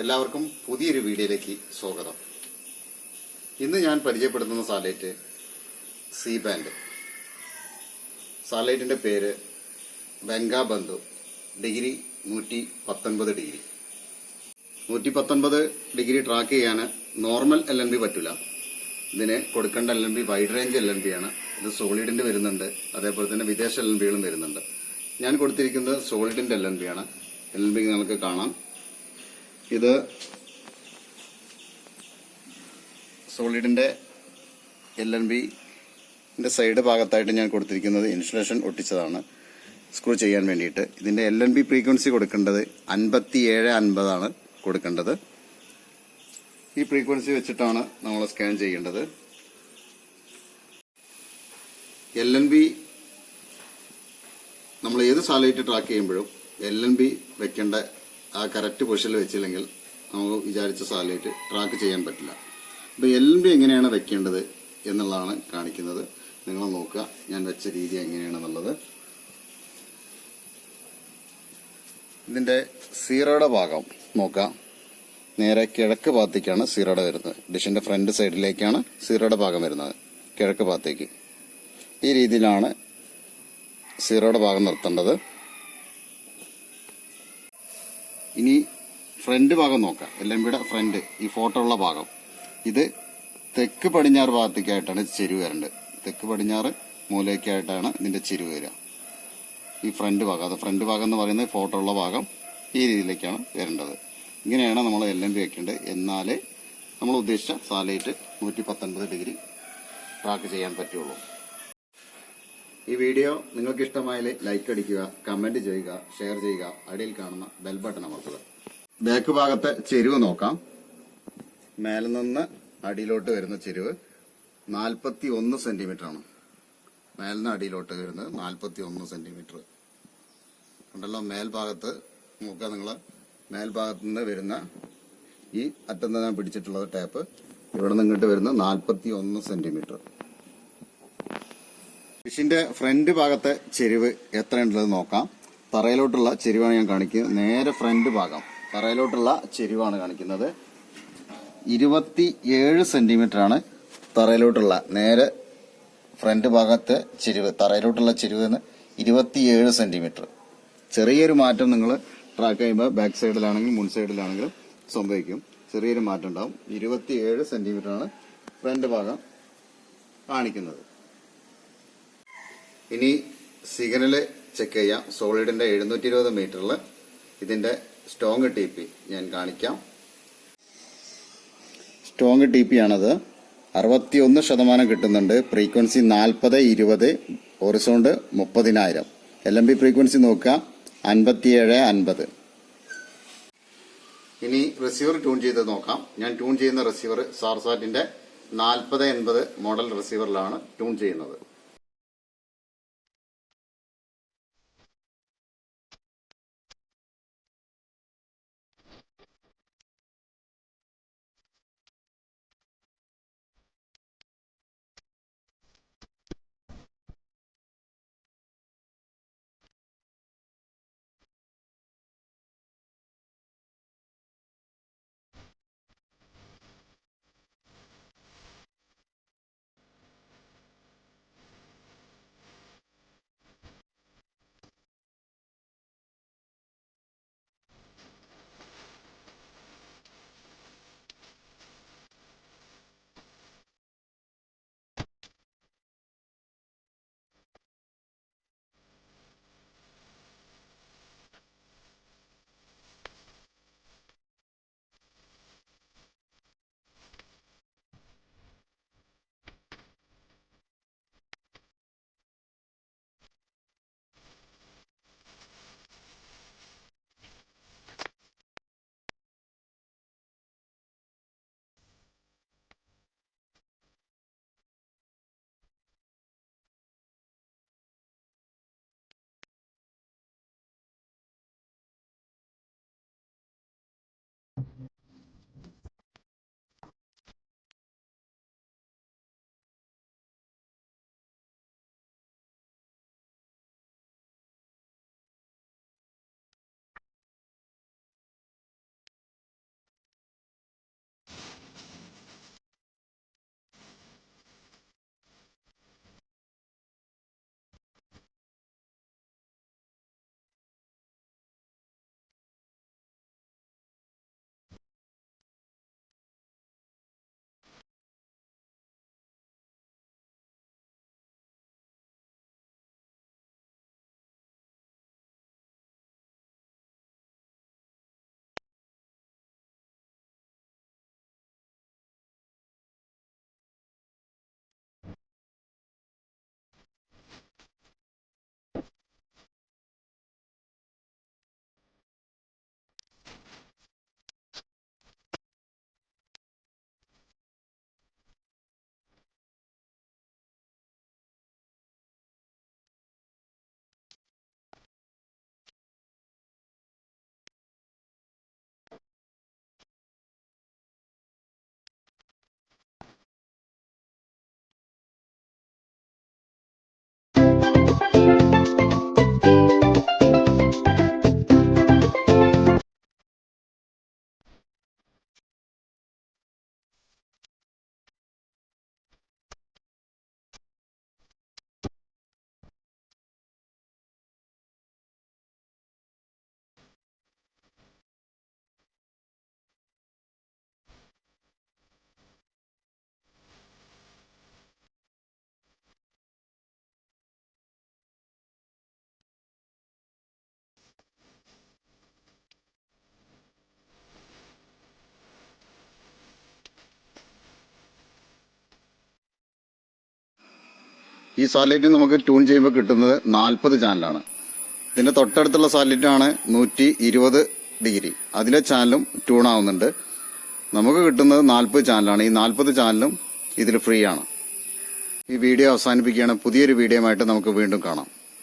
എല്ലാവർക്കും പുതിയൊരു വീഡിയോയിലേക്ക് സ്വാഗതം. ഇന്ന് ഞാൻ പരിചയപ്പെടുത്തുന്ന സാലൈറ്റ് സി ബാൻഡ്. സാലൈറ്റിന്റെ പേര് ബംഗാ ബന്ധു. ഡിഗ്രി നൂറ്റി പത്തൊൻപത് ഡിഗ്രി. നൂറ്റി പത്തൊൻപത് ഡിഗ്രി ട്രാക്ക് ചെയ്യാൻ നോർമൽ എൽ എൻ ബി പറ്റില്ല ഇതിന് കൊടുക്കേണ്ട L N B wide range L N B ആണ്. ഇത് സോളിഡിന്റെ വരുന്നുണ്ട്. അതേപോലെ തന്നെ വിദേശ എൽ എൻ ബികളും വരുന്നുണ്ട്. ഞാൻ കൊടുത്തിരിക്കുന്നത് സോളിഡിന്റെ എൽ എൻ ബി ആണ്. എൽ എൻ ബി നിങ്ങൾക്ക് കാണാം. ഇത് സോളിഡിന്റെ എൽ എൻ ബിന്റെ സൈഡ് ഭാഗത്തായിട്ട് ഞാൻ കൊടുത്തിരിക്കുന്നത് ഇൻസുലേഷൻ ഒട്ടിച്ചതാണ്. സ്ക്രൂ ചെയ്യാൻ വേണ്ടിയിട്ട്. ഇതിന്റെ എൽ എൻ ബി ഫ്രീക്വൻസി കൊടുക്കേണ്ടത് അൻപത്തി ഏഴ് അൻപതാണ് കൊടുക്കേണ്ടത്. ഈ ഫ്രീക്വൻസി വെച്ചിട്ടാണ് നമ്മൾ സ്കാൻ ചെയ്യേണ്ടത്. എൽ എൻ ബി നമ്മൾ ഏത് സാലൈറ്റ് ട്രാക്ക് ചെയ്യുമ്പോഴും എൽ എൻ ബി വെക്കേണ്ട ആ കറക്റ്റ് പൊസിഷനിൽ വെച്ചില്ലെങ്കിൽ നമുക്ക് വിചാരിച്ച സാലൈറ്റ് ട്രാക്ക് ചെയ്യാൻ പറ്റില്ല. അപ്പോൾ എൽ ബി എങ്ങനെയാണ് വെക്കേണ്ടത് എന്നുള്ളതാണ് കാണിക്കുന്നത്. നിങ്ങൾ നോക്കുക ഞാൻ വെച്ച രീതി എങ്ങനെയാണെന്നുള്ളത്. ഇതിന്റെ സീറോയുടെ ഭാഗം നോക്കാം നേരെ കിഴക്ക് ഭാഗത്തേക്കാണ് സീറോയുടെ വരുന്നത്. ഡിഷിന്റെ ഫ്രണ്ട് സൈഡിലേക്കാണ് സീറോയുടെ ഭാഗം വരുന്നത്. കിഴക്ക് ഭാഗത്തേക്ക്. ഈ രീതിയിലാണ് സീറോയുടെ ഭാഗം നിർത്തേണ്ടത്. ഇനി ഫ്രണ്ട് ഭാഗം നോക്കാം. എല്ലാം ഇവിടെ ഫ്രണ്ട് ഈ ഫോട്ടോ ഉള്ള ഭാഗം. ഇത് തെക്ക് പടിഞ്ഞാറ് ഭാഗത്തേക്കായിട്ടാണ് ചെരുവ് വരേണ്ടത്. തെക്ക് പടിഞ്ഞാറ് മൂലയ്ക്കായിട്ടാണ് ഇതിന്റെ ചെരുവ് വരിക. ഈ ഫ്രണ്ട് ഭാഗം അത് ഫ്രണ്ട് ഭാഗം എന്ന് പറയുന്നത് ഫോട്ടോ ഉള്ള ഭാഗം ഈ രീതിയിലേക്കാണ് വരേണ്ടത്. ഇങ്ങനെയാണ് നമ്മൾ എൽ എം ബി വെക്കേണ്ടത്. എന്നാലേ നമ്മൾ ഉദ്ദേശിച്ച സാലൈറ്റ് നൂറ്റി പത്തൊൻപത് ഡിഗ്രി ട്രാക്ക് ചെയ്യാൻ പറ്റുള്ളൂ. ഈ വീഡിയോ നിങ്ങൾക്ക് ഇഷ്ടമായാൽ ലൈക്ക് അടിക്കുക കമന്റ് ചെയ്യുക ഷെയർ ചെയ്യുക അടിയിൽ കാണുന്ന ബെൽ ബട്ടൺ അമർത്തുക. ബാക്ക് ഭാഗത്തെ ചെരുവ് നോക്കാം. മേലെ നിന്ന് അടിയിലോട്ട് വരുന്ന ചെരുവ് നാൽപ്പത്തി ഒന്ന് സെന്റിമീറ്റർ ആണ് മേലിന് അടിയിലോട്ട് വരുന്നത് നാൽപ്പത്തി ഒന്ന് സെന്റിമീറ്റർ ഉണ്ടല്ലോ മേൽഭാഗത്ത് നോക്കുക നിങ്ങൾ മേൽഭാഗത്ത് നിന്ന് വരുന്ന ഈ അറ്റം തന്നെ പിടിച്ചിട്ടുള്ളത് ടാപ്പ് ഇവിടെ ഇങ്ങോട്ട് വരുന്ന നാൽപ്പത്തി ഒന്ന് സെന്റിമീറ്റർ ഫിഷിന്റെ ഫ്രണ്ട് ഭാഗത്തെ ചെരിവ് എത്രയുണ്ടെന്ന് നോക്കാം. തറയിലോട്ടുള്ള ചെരിവാണ് ഞാൻ കാണിക്കുന്നത്. നേരെ ഫ്രണ്ട് ഭാഗം. തറയിലോട്ടുള്ള ചെരിവാണ് കാണിക്കുന്നത്. ഇരുപത്തി ഏഴ് സെന്റിമീറ്റർ ആണ് തറയിലോട്ടുള്ള നേരെ ഫ്രണ്ട് ഭാഗത്തെ ചെരിവ് തറയിലോട്ടുള്ള ചെരിവ് എന്ന് ഇരുപത്തിയേഴ് സെന്റിമീറ്റർ. ചെറിയൊരു മാറ്റം നിങ്ങൾ ട്രാക്ക് ചെയ്യുമ്പോൾ ബാക്ക് സൈഡിലാണെങ്കിലും മുൻ സൈഡിലാണെങ്കിലും സംഭവിക്കും. ചെറിയൊരു മാറ്റം ഉണ്ടാവും. സെന്റിമീറ്റർ ആണ് ഫ്രണ്ട് ഭാഗം കാണിക്കുന്നത്. ഇനി സിഗ്നൽ ചെക്ക് ചെയ്യാം. സോളിഡിന്റെ എഴുന്നൂറ്റി ഇരുപത് മീറ്ററിൽ ഇതിന്റെ സ്ട്രോങ് ടി പി ഞാൻ കാണിക്കാം. സ്ട്രോങ് ടി പി ആണത്. അറുപത്തിയൊന്ന് ശതമാനം കിട്ടുന്നുണ്ട്. ഫ്രീക്വൻസി നാൽപ്പത് ഇരുപത് ഒറിസോണ്ട് മുപ്പതിനായിരം. എൽ എം ബി ഫ്രീക്വൻസി നോക്കുക. അൻപത്തിയേഴ് അൻപത്. ഇനി റിസീവർ ട്യൂൺ ചെയ്ത് നോക്കാം. ഞാൻ ട്യൂൺ ചെയ്യുന്ന റിസീവർ സാർസാറ്റിന്റെ നാൽപ്പത് എൺപത് മോഡൽ റിസീവറിലാണ് ട്യൂൺ ചെയ്യുന്നത്. ഈ സാറ്റലൈറ്റ് നമുക്ക് ട്യൂൺ ചെയ്യുമ്പോൾ കിട്ടുന്നത് നാൽപ്പത് ചാനലാണ്. ഇതിന്റെ തൊട്ടടുത്തുള്ള സാറ്റലൈറ്റാണ് നൂറ്റി ഇരുപത് ഡിഗ്രി. അതിലെ ചാനലും ട്യൂൺ ആവുന്നുണ്ട്. നമുക്ക് കിട്ടുന്നത് നാൽപ്പത് ചാനലാണ്. ഈ നാൽപ്പത് ചാനലും ഇതിൽ ഫ്രീ ആണ്. ഈ വീഡിയോ അവസാനിപ്പിക്കുകയാണ്. പുതിയൊരു വീഡിയോ നമുക്ക് വീണ്ടും കാണാം.